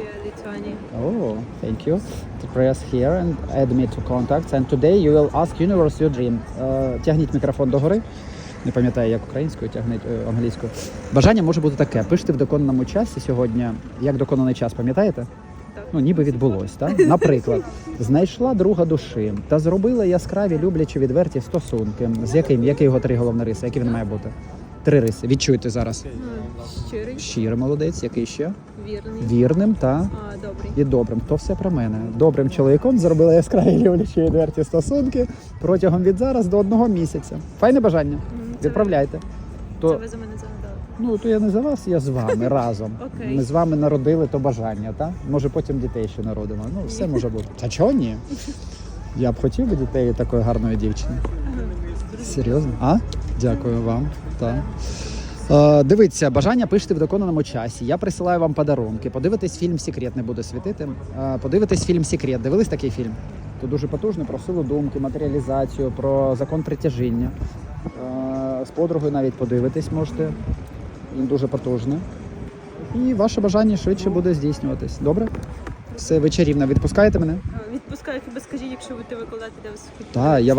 Latvia, Lithuania. Oh, thank you. To press here and add me to contacts. And today you will ask universe your dream. Е, тягніть мікрофон догори. Не пам'ятаю, як українською, тягніть е, англійською. Бажання може бути таке: пишете в доконаному часі сьогодні, як доконаний час, пам'ятаєте? Ну, ніби відбулось, так? Наприклад, знайшла друга душі та зробила яскраві, люблячі, відверті стосунки. З яким? Які його три головні риси? Які він має бути? Три риси. Відчуйте зараз. Щирий, Щирий молодець, який ще? вірний, Вірним та а, добрий. і добрим. То все про мене. Добрим чоловіком зробила яскраві люблячі відверті стосунки протягом від зараз до одного місяця. Файне бажання. Це Відправляйте. ви- То Це ви за мене загадали. ну то я не за вас, я з вами разом. Окей. Ми з вами народили то бажання, так? Може потім дітей ще народимо. Ну, все може бути. Та чого ні? Я б хотів би дітей такої гарної дівчини. Серйозно? А? Дякую вам. Так. Е, дивіться, бажання пишете в доконаному часі. Я присилаю вам подарунки. Подивитись фільм Секрет не буду світити. Е, подивитись фільм Секрет. Дивились такий фільм? То дуже потужний про силу думки, матеріалізацію, про закон притяжіння. Е, з подругою навіть подивитись можете. Він дуже потужний. І ваше бажання швидше буде здійснюватись. Добре? Все, ви чарівна. Відпускаєте мене? Відпускаю, хіба скажіть, якщо будете викладати де ви Так, я